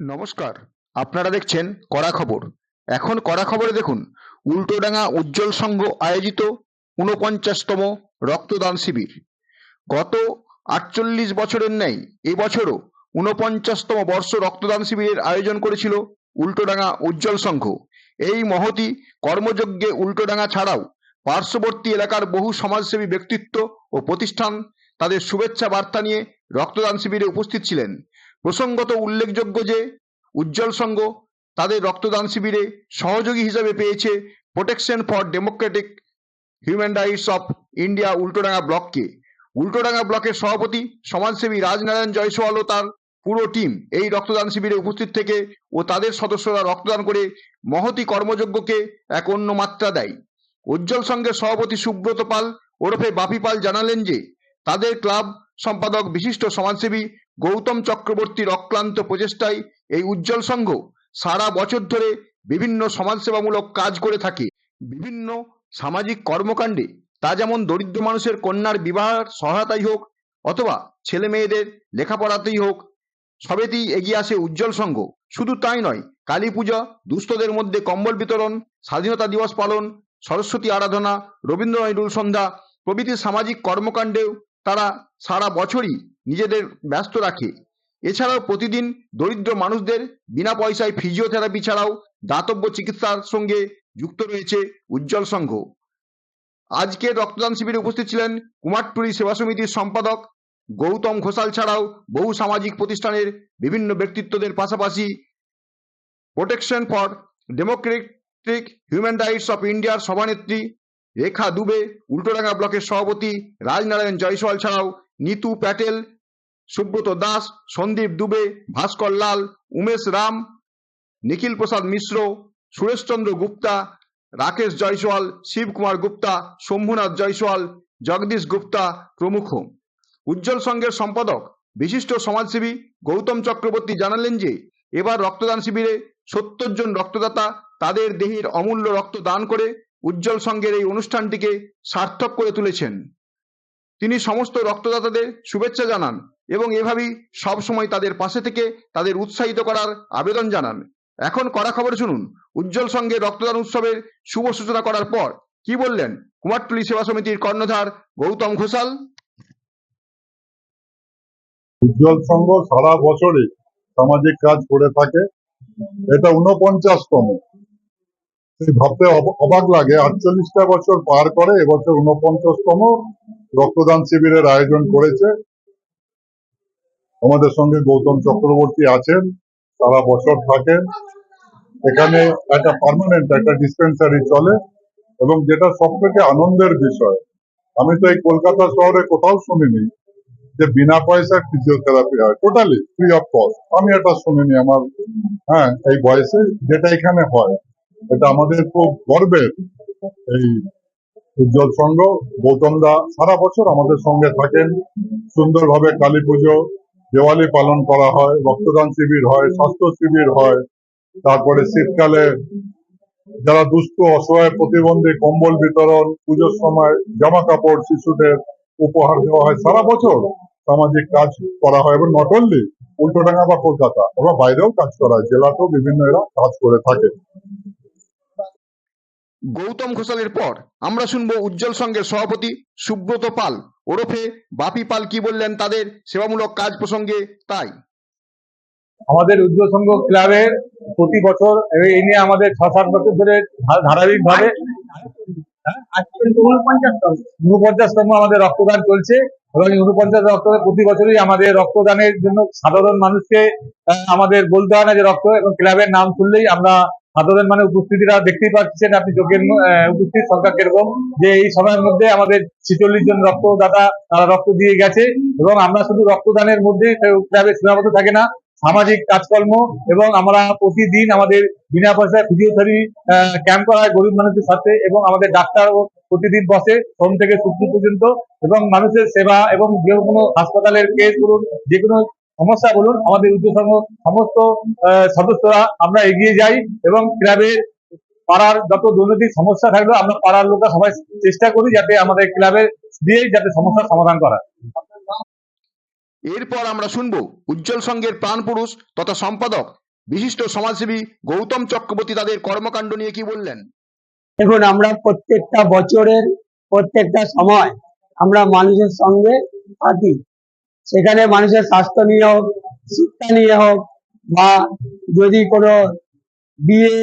নমস্কার, আপনারা দেখছেন কড়া খবর। এখন কড়া খবরে দেখুন, উল্টোডাঙ্গা উজ্জ্বল সংঘ আয়োজিত ঊনপঞ্চাশতম রক্তদান শিবির। গত আটচল্লিশ বছরের ন্যায় এবছরও ঊনপঞ্চাশতম বর্ষ রক্তদান শিবিরের আয়োজন করেছিল উল্টোডাঙ্গা উজ্জ্বল সংঘ। এই মহতি কর্মযজ্ঞে উল্টোডাঙ্গা ছাড়াও পার্শ্ববর্তী এলাকার বহু সমাজসেবী ব্যক্তিত্ব ও প্রতিষ্ঠান তাদের শুভেচ্ছা বার্তা নিয়ে রক্তদান শিবিরে উপস্থিত ছিলেন। প্রসঙ্গত উল্লেখযোগ্য যে উজ্জ্বল সংঘ তাদের রক্তদান শিবিরে সহযোগী হিসেবে পেয়েছে protection for democratic human rights of India Ultadanga ব্লককে। Ultadanga ব্লকের সভাপতি, সমাজসেবী রাজনারায়ণ জয়সওয়াল ও তার পুরো টিম এই রক্তদান শিবিরে উপস্থিত থেকে ও তাদের সদস্যরা রক্তদান করে মহতি কর্মযজ্ঞকে এক অন্য মাত্রা দেয়। উজ্জ্বল সংঘের সভাপতি সুব্রত পাল ওরফে বাপি পাল জানালেন যে তাদের ক্লাব সম্পাদক বিশিষ্ট সমাজসেবী গৌতম চক্রবর্তীর অক্লান্ত প্রচেষ্টায় এই উজ্জ্বল সংঘ সারা বছর ধরে বিভিন্ন সমাজসেবামূলক কাজ করে থাকে। বিভিন্ন সামাজিক কর্মকাণ্ডে তা যেমন দরিদ্র মানুষের কন্যার বিবাহের সহায়তাই হোক অথবা ছেলে মেয়েদের লেখাপড়াতেই হোক, সবেতেই এগিয়ে আসে উজ্জ্বল সংঘ। শুধু তাই নয়, কালী পূজা, দুস্থদের মধ্যে কম্বল বিতরণ, স্বাধীনতা দিবস পালন, সরস্বতী আরাধনা রবীন্দ্র নাইডুর সন্ধ্যা প্রভৃতি সামাজিক কর্মকাণ্ডেও তারা সারা বছরই নিজেদের ব্যস্ত রাখে। এছাড়াও প্রতিদিন দরিদ্র মানুষদের বিনা পয়সায় ফিজিওথেরাপি ছাড়াও দাতব্য চিকিৎসার সঙ্গে যুক্ত রয়েছে উজ্জ্বল সংঘ। আজকে রক্তদান শিবিরে উপস্থিত ছিলেন কুমারটুলি সেবা সমিতির সম্পাদক গৌতম ঘোষাল ছাড়াও বহু সামাজিক প্রতিষ্ঠানের বিভিন্ন ব্যক্তিত্বদের পাশাপাশি protection for democratic human rights of ইন্ডিয়ার সভানেত্রী রেখা দুবে, উল্টোডাঙ্গা ব্লকের সভাপতি রাজনারায়ণ জয়সওয়াল ছাড়াও নিতু প্যাটেল সুব্রত দাস, সন্দীপ দুবে, ভাস্কর লাল, উমেশ রাম, নিখিল প্রসাদ মিশ্র, সুরেশচন্দ্র গুপ্তা, রাকেশ জয়সওয়াল শিবকুমার গুপ্তা, শম্ভুনাথ জয়সওয়াল, জগদীশ গুপ্তা প্রমুখ। উজ্জ্বল সংঘের সম্পাদক, বিশিষ্ট সমাজসেবী গৌতম চক্রবর্তী জানালেন যে, এবার রক্তদান শিবিরে সত্তর জন রক্তদাতা তাদের দেহের অমূল্য রক্ত দান করে উজ্জ্বল সংঘের এই অনুষ্ঠানটিকে সার্থক করে তুলেছেন। তিনি সমস্ত রক্তদাতাদের শুভেচ্ছা জানান। এবং এভাবেই সবসময় তাদের পাশে থেকে তাদের উৎসাহিত করার আবেদন জানান। এখন কড়া খবর শুনুন। উজ্জ্বল সংঘের রক্তদান উৎসবের শুভ সূচনা করার পর কি বললেন কুমারটুলি সেবা সমিতির কর্ণধার গৌতম ঘোষাল? উজ্জ্বল সংঘ সারা বছরে সামাজিক কাজ করে থাকে। এটা উনপঞ্চাশতম ভাবতে অব- অবাক লাগে। আটচল্লিশটা বছর পার করে এবছর উনপঞ্চাশতম রক্তদান শিবিরের আয়োজন করেছে। আমাদের সঙ্গে গৌতম চক্রবর্তী আছেন, সারা বছর থাকেন। এখানে একটা পারমানেন্ট একটা ডিসপেন্সারি চলে এবং যেটা সব থেকে আনন্দের বিষয়, আমি তো এই কলকাতা শহরে কোথাও শুনিনি যে বিনা পয়সার ফিজিওথেরাপি হয়। টোটালি ফ্রি অফ কস্ট আমি এটা শুনিনি আমার হ্যাঁ এই বয়সে যেটা এখানে হয়। এটা আমাদের খুব গর্বের এই উজ্জ্বল সংঘ। গৌতম দা সারা বছর আমাদের সঙ্গে থাকেন। সুন্দরভাবে কালী পুজো দেওয়ালি পালন করা হয়, রক্তদান শিবির হয়, স্বাস্থ্য শিবির হয়। তারপরে শীতকালে যারা দুস্থ, অসহায় প্রতিবন্ধী, কম্বল বিতরণ, পুজোর সময় জামা কাপড় শিশুদের উপহার দেওয়া হয় সারা বছর। সামাজিক কাজ করা হয় এবং নট অনলি উল্টোডাঙ্গা বা কলকাতা, আমরা বাইরেও কাজ করা হয়, জেলাতেও বিভিন্ন এরা কাজ করে থাকে। গৌতম ঘোষালের পর আমরা শুনব উজ্জ্বল সংঘের সভাপতি সুব্রত পাল। ওরফে বাপি পাল কি বললেন তাদের সেবামূলক কাজ প্রসঙ্গে? তাই। আমাদের উজ্জ্বল সংঘ ক্লাবের প্রতি বছর এই নিয়ে আমাদের ছ সাত বছর ধরে ধারাবাহিক ভাবে উনপঞ্চাশতম আমাদের রক্তদান চলছে এবং উনপঞ্চাশ রক্তদান প্রতি বছরই আমাদের রক্তদানের জন্য সাধারণ মানুষকে আমাদের বলতে হয় না যে রক্ত এবং ক্লাবের নাম শুনলেই আমরা সাধারণ মানে উপস্থিতিরা দেখতেই পাচ্ছেন আপনি যোগের উপস্থিত সরকার কীরকম। যে এই সময়ের মধ্যে আমাদের ছিচল্লিশ জন রক্তদাতা, তারা রক্ত দিয়ে গেছে এবং আমরা শুধু রক্তদানের মধ্যে সীমাবদ্ধ থাকে না, সামাজিক কাজকর্ম এবং আমরা প্রতিদিন আমাদের বিনা পয়সায় ফিজিওথেরাপি ক্যাম্প করা হয় গরিব মানুষের সাথে এবং আমাদের ডাক্তারও প্রতিদিন বসে সোম থেকে শুক্র পর্যন্ত এবং মানুষের সেবা এবং যে কোনো হাসপাতালের কেস করুন যে কোনো সমস্যা বলুন আমাদের উদ্যোগ সংঘ সমস্ত আহ, সদস্যরা আমরা এগিয়ে যাই এবং ক্লাবের পাড়ার যত দুর্নীতির সমস্যা থাকলেও আমরা পাড়ার লোকরা সবাই চেষ্টা করি যাতে আমাদের ক্লাবের দিয়ে যাতে সমস্যার সমাধান করা এরপর আমরা শুনব উজ্জ্বল সংঘের প্রাণ পুরুষ তথা সম্পাদক বিশিষ্ট সমাজসেবী গৌতম চক্রবর্তী তাদের কর্মকাণ্ড নিয়ে কি বললেন? দেখুন আমরা প্রত্যেকটা বছরের প্রত্যেকটা সময় আমরা মানুষের সঙ্গে থাকি। সেখানে মানুষের স্বাস্থ্য নিয়ে হোক, শিক্ষা নিয়ে হোক, বা যদি কোনো বিয়ে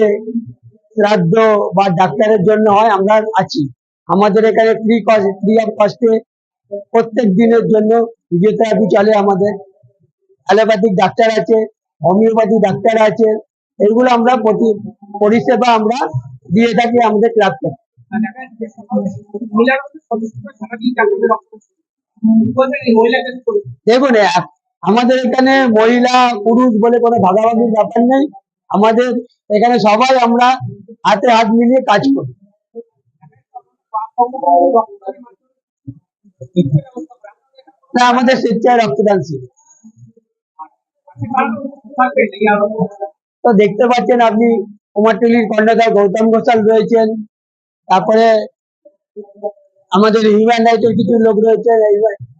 শ্রাদ্ধ বা ডাক্তারের জন্য হয়, আমরা আছি। আমাদের এখানে ফ্রি কস্ট ফ্রি অফ কস্টে প্রত্যেক দিনের জন্য ফিজিওথেরাপি চলে আমাদের। অ্যালোপ্যাথিক ডাক্তার আছে হোমিওপ্যাথি ডাক্তার আছে, এগুলো আমরা প্রতি পরিষেবা আমরা দিয়ে থাকি আমাদের ক্লাব থেকে। দেখুন আমাদের এখানে মহিলা, পুরুষ বলে কোনো ভাগাভাগির ব্যাপার নেই। আমাদের এখানে সবাই আমরা হাতে হাত মিলিয়ে কাজ করি। না, আমাদের স্বেচ্ছায় রক্তদান শিবির তো দেখতে পাচ্ছেন আপনি, কুমারটুলির কর্ণধার গৌতম ঘোষাল রয়েছেন। তারপরে আমাদের হিউম্যান রাইটের কিছু লোক রয়েছে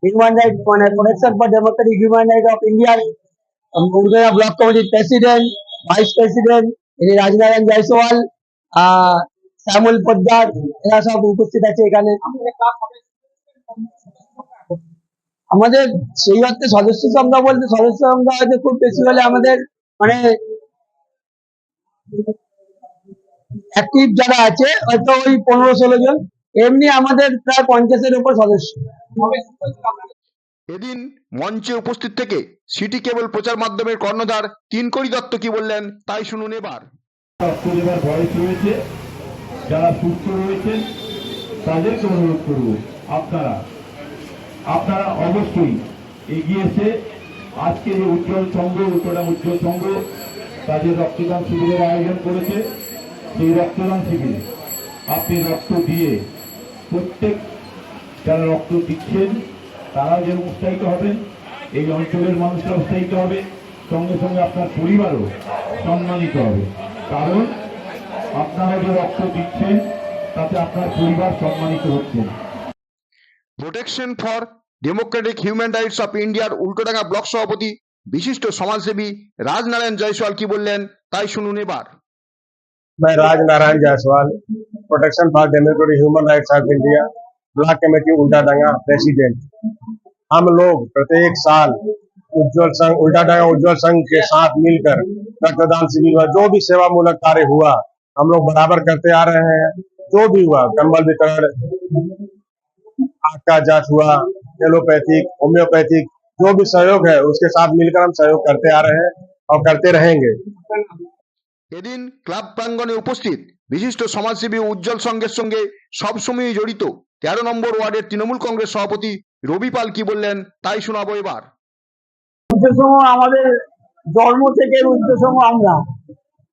হিউম্যান রাইট মানে protection for democratic human right of ইন্ডিয়ার উর্দা ব্লক কমিটির প্রেসিডেন্ট ভাইস প্রেসিডেন্ট ইনি রাজনারায়ণ জয়সওয়াল শ্যামল পোদ্দার, এরা সব উপস্থিত আছে এখানে। আমাদের সেই অর্থে সদস্য সংখ্যা বলতে, সদস্য সংখ্যা হয়তো খুব বেশি হলে আমাদের মানে অ্যাক্টিভ যারা আছে, হয়তো ওই পনেরো ষোলো জন। এমনি আমাদের প্রায় পঞ্চাশের উপর সদস্য। এদিন মঞ্চে উপস্থিত থেকে সিটি কেবল প্রচার মাধ্যমের কর্ণধার তিনকড়ি দত্ত কি বললেন তাই শুনুন এবার। বয়স রয়েছে যারা সুস্থ রয়েছেন তাদেরকে অনুরোধ করব আপনারা আপনারা অবশ্যই এগিয়ে এসে আজকে যে উজ্জ্বল সংঘ উত্তরডাম উজ্জ্বল সংঘ তাদের রক্তদান শিবিরের আয়োজন করেছে সেই রক্তদান শিবিরে আপনি রক্ত দিয়ে প্রত্যেক যারা রক্ত দিচ্ছেন তারা যেন উৎসাহিত হবেন এই অঞ্চলের মানুষরা উৎসাহিত হবে সঙ্গে সঙ্গে আপনার পরিবারও সম্মানিত হবে কারণ আপনারা যে রক্ত দিচ্ছেন তাতে আপনার পরিবার সম্মানিত হচ্ছেন protection for democratic human rights of ইন্ডিয়ার উল্টোডাঙ্গা ব্লক সভাপতি বিশিষ্ট সমাজসেবী রাজনারায়ণ জয়সওয়াল কি বললেন তাই শুনুন এবার मैं Raj Narayan Jaiswal protection for democratic human rights of India block committee Ultadanga president हम लोग प्रत्येक साल उज्जवल संघ उल्टा डंगा उज्जवल संघ के साथ मिलकर रक्तदान शिविर हुआ जो भी सेवा मूलक कार्य हुआ हम लोग बराबर करते आ रहे हैं जो भी हुआ कंबल वितरण आंख का जांच हुआ एलोपैथिक होम्योपैथिक जो भी सहयोग है उसके साथ मिलकर हम सहयोग करते आ रहे हैं और करते रहेंगे এদিন ক্লাব প্রাঙ্গণে উপস্থিত বিশিষ্ট সমাজসেবী উজ্জ্বল সংঘের সঙ্গে সবসময়ই জড়িত। তেরো নম্বর ওয়ার্ডের তৃণমূল কংগ্রেস সভাপতি রবি পাল কি বললেন, তাই শোনাবো এবার। আমাদের জন্ম থেকে উদ্যোগসমূহ আমরা।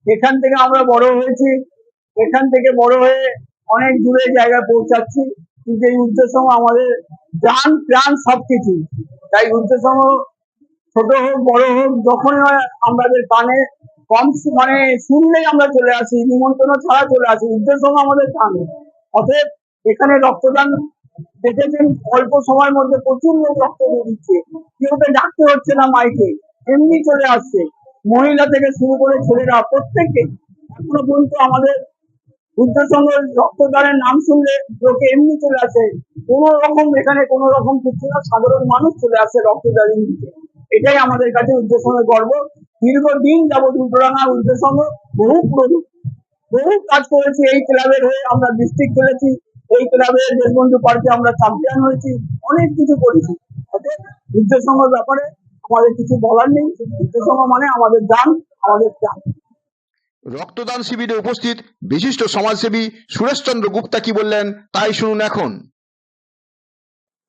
এখান থেকে আমরা বড় হয়েছি। এখান থেকে বড় হয়ে অনেক দূরে জায়গায় পৌঁছাচ্ছি। কিন্তু এই উদ্যোগসমূহ আমাদের প্রাণ প্রাণ সবকিছু। তাই উদ্যোগসমূহ ছোট হোক, বড় হোক, যখনই হয় আমাদের কানে কম মানে শুনলেই আমরা চলে আসি, নিমন্ত্রণ ছাড়া চলে আসি উদ্যোগসমূহ আমাদের কানে অতএব এখানে রক্তদান দেখেছেন, অল্প সময়ের মধ্যে প্রচুর লোক রক্ত দিয়ে দিচ্ছে কেউকে ডাকতে হচ্ছে না মাইকে, এমনি চলে আসছে। মহিলা থেকে শুরু করে ছেলেরা, প্রত্যেককে। এখনও পর্যন্ত আমাদের বুদ্ধ রক্তদানের নাম শুনলে লোকে এমনি চলে আসে। কোন রকম এখানে কোন রকম কিছু না, সাধারণ মানুষ চলে আসে রক্তদান দিতে। এটাই আমাদের কাছে উদ্দেশ্যের গর্ব। দীর্ঘদিন যাবৎ উল্টোডাঙ্গা উদ্দেশ্য বহু পুরনো বহু কাজ করেছি এই ক্লাবের হয়ে আমরা ডিস্ট্রিক্ট খেলেছি এই ক্লাবের দেশবন্ধু পার্কে আমরা চ্যাম্পিয়ন হয়েছি অনেক কিছু করেছি। ব্যাপারে আমাদের কিছু বলার নেই মানে আমাদের দান আমাদের চান রক্তদান শিবিরে উপস্থিত বিশিষ্ট সমাজসেবী সুরেশচন্দ্র গুপ্তা কি বললেন তাই শুনুন এখন।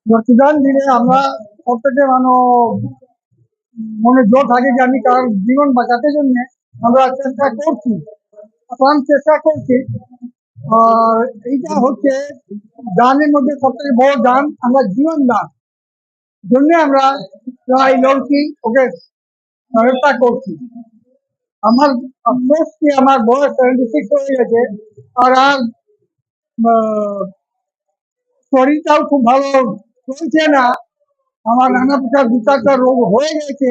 রক্তদান দিলে আমরা প্রত্যেকে মানে মনে জোর থাকে যে আমি কারোর জীবন বাঁচাতে জন্য আমরা চেষ্টা করছি, প্রাণ চেষ্টা করছি। আর এইটা হচ্ছে দানের মধ্যে সব থেকে বড় দান, আমরা জীবন দান। জন্য আমরা প্রায় লোকই ওকে সহায়তা করছি। আমার আফসোস আমার বয়স সেভেন্টি সিক্স হয়ে গেছে, আর আর শরীরটাও খুব ভালো চলছে না। আমার নানা প্রকার বিষাক্ত রোগ হয়ে গেছে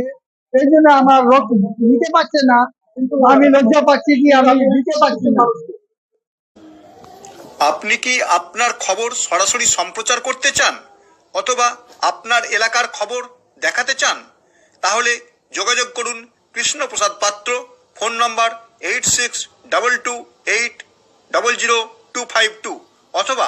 এই জন্য আমার রোগ নিতে পারছে না। কিন্তু আমি লজ্জা পাচ্ছি কি আমি দিতে পারছি না। আপনি কি আপনার খবর সরাসরি সম্প্রচার করতে চান অথবা আপনার এলাকার খবর দেখাতে চান? তাহলে যোগাযোগ করুন Krishnaprasad Patra phone number eight six double two eight double zero two five two অথবা